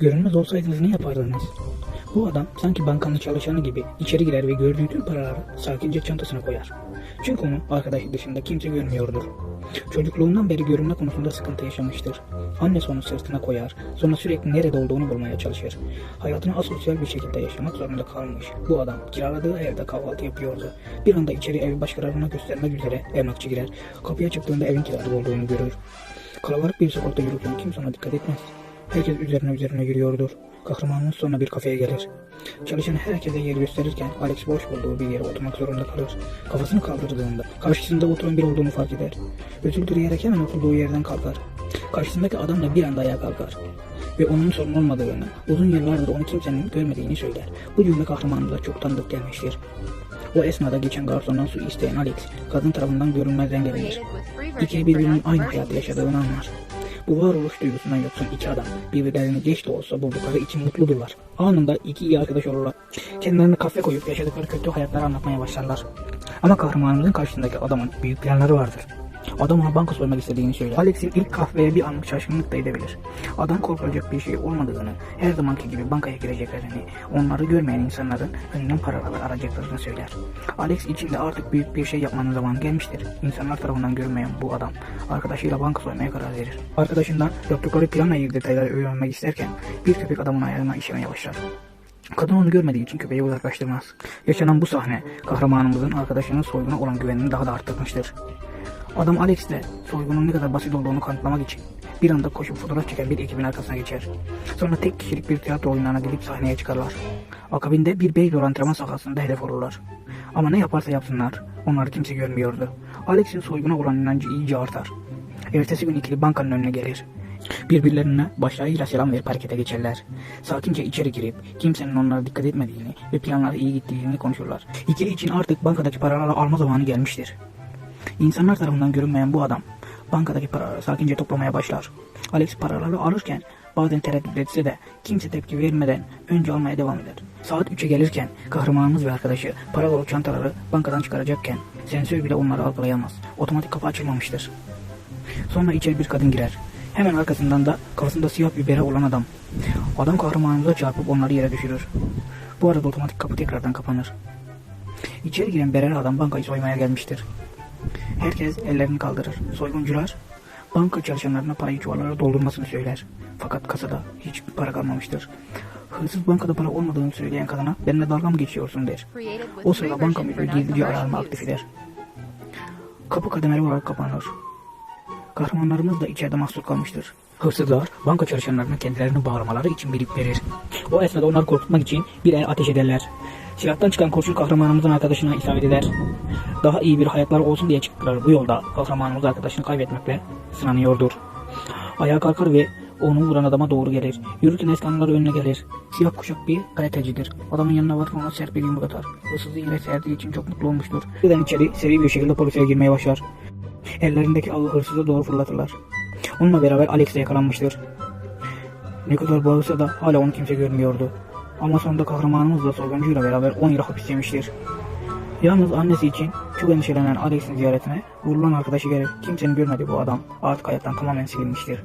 Görünmez olsaydınız ne yapardınız? Bu adam sanki bankanın çalışanı gibi içeri girer ve gördüğü tüm paraları sakince çantasına koyar. Çünkü onu arkadaşı dışında kimse görmüyordur. Çocukluğundan beri görünme konusunda sıkıntı yaşamıştır. Annesi onu sırtına koyar, sonra sürekli nerede olduğunu bulmaya çalışır. Hayatını asosyal bir şekilde yaşamak zorunda kalmış. Bu adam kiraladığı evde kahvaltı yapıyordu. Bir anda içeri evi başkalarına göstermek üzere emlakçı girer. Kapıya çıktığında evin kirada olduğunu görür. Kalabalık bir sokakta yürürken kimse ona dikkat etmez. Herkes üzerine üzerine yürüyordur. Kahramanımız sonra bir kafeye gelir. Çalışan herkese yer gösterirken Alex boş bulduğu bir yere oturmak zorunda kalır. Kafasını kaldırdığında karşısında oturan biri olduğunu fark eder. Özür dileyerek hemen oturduğu yerden kalkar. Karşısındaki adam da bir anda ayağa kalkar. Ve onun sorun olmadığını, uzun yıllardır onu kimsenin görmediğini söyler. Bu cümle kahramanımıza çok tanıdık gelmiştir. O esnada geçen garsondan su isteyen Alex, kadın tarafından görünmezden gelinir. İkili birbirinin aynı hayatı yaşadığını anlar. Bu varoluş duygusundan yoksun iki adam birbirlerini geç de olsa buldukları için mutludurlar. Anında iki iyi arkadaş olurlar. Kendilerine kafe koyup yaşadıkları kötü hayatları anlatmaya başlarlar. Ama kahramanımızın karşısındaki adamın büyük planları vardır. Adam ona banka soymak istediğini söyler. Alex'in ilk kahveye bir anlık şaşkınlık da edebilir. Adam korkulacak bir şey olmadığını, her zamanki gibi bankaya gireceklerini, onları görmeyen insanların önünden paraları arayacaklarını söyler. Alex içinde artık büyük bir şey yapmanın zamanı gelmiştir. İnsanlar tarafından görünmeyen bu adam arkadaşıyla banka soymaya karar verir. Arkadaşından yaptıkları planla ilgili detayları öğrenmek isterken bir köpek adamın ayağına işemeye başlar. Kadın onu görmediği için köpeği uzaklaştırmaz. Yaşanan bu sahne kahramanımızın arkadaşının soyguna olan güvenini daha da arttırmıştır. Adam Alex de soygunun ne kadar basit olduğunu kanıtlamak için bir anda koşup fotoğraf çeken bir ekibin arkasına geçer. Sonra tek kişilik bir tiyatro oyunlarına gidip sahneye çıkarlar. Akabinde bir beyzbol antrenman sahasında hedef olurlar. Ama ne yaparsa yapsınlar onları kimse görmüyordu. Alex'in soyguna olan inancı iyice artar. Ertesi gün ikili bankanın önüne gelir. Birbirlerine başlarıyla selam verip harekete geçerler. Sakince içeri girip kimsenin onlara dikkat etmediğini ve planları iyi gittiğini konuşurlar. İkili için artık bankadaki paraları alma zamanı gelmiştir. İnsanlar tarafından görünmeyen bu adam bankadaki paraları sakince toplamaya başlar. Alex paraları alırken bazen tereddüt etse de kimse tepki vermeden önce almaya devam eder. Saat 3'e gelirken kahramanımız ve arkadaşı para dolu çantaları bankadan çıkaracakken sensör bile onları algılayamaz. Otomatik kapı açılmamıştır. Sonra içeri bir kadın girer. Hemen arkasından da kafasında siyah bir bere olan adam. Adam kahramanımıza çarpıp onları yere düşürür. Bu arada otomatik kapı tekrardan kapanır. İçeri giren bereli adam bankayı soymaya gelmiştir. Herkes ellerini kaldırır. Soyguncular banka çalışanlarına parayı çuvallara doldurmasını söyler. Fakat kasada hiç para kalmamıştır. Hırsız bankada para olmadığını söyleyen kadına benimle dalga mı geçiyorsun der. O sırada banka müdürü gizlice alarmı aktif eder. Kapı kademeli olarak kapanır. Kahramanlarımız da içeride mahsur kalmıştır. Hırsızlar banka çalışanlarına kendilerini bağlamaları için bilip verir. O esnada onları korkutmak için bir el ateş ederler. Silahtan çıkan kurşun kahramanımızın arkadaşına isabet eder. Daha iyi bir hayatları olsun diye çıktılar bu yolda. Kahramanımız arkadaşını kaybetmekle sınanıyordur. Ayağa kalkar ve onu vuran adama doğru gelir. Yürürken eskanlar önüne gelir. Siyah kuşak bir karatecidir. Adamın yanına varıp ona sert bir yumruk atar. Hırsızı yine serdiği için çok mutlu olmuştur. Birden içeri seri bir şekilde polise girmeye başlar. Ellerindeki avı hırsıza doğru fırlatırlar. Onunla beraber Alex de yakalanmıştır. Ne kadar bağırsa da hala onu kimse görmüyordu. Ama sonunda kahramanımız da soyguncuyla beraber 10 yıl hapis yemiştir. Yalnız annesi için çok endişelenen Alex'in ziyaretine vurulan arkadaşı gelir. Kimsenin görmediği bu adam artık hayattan tamamen silinmiştir.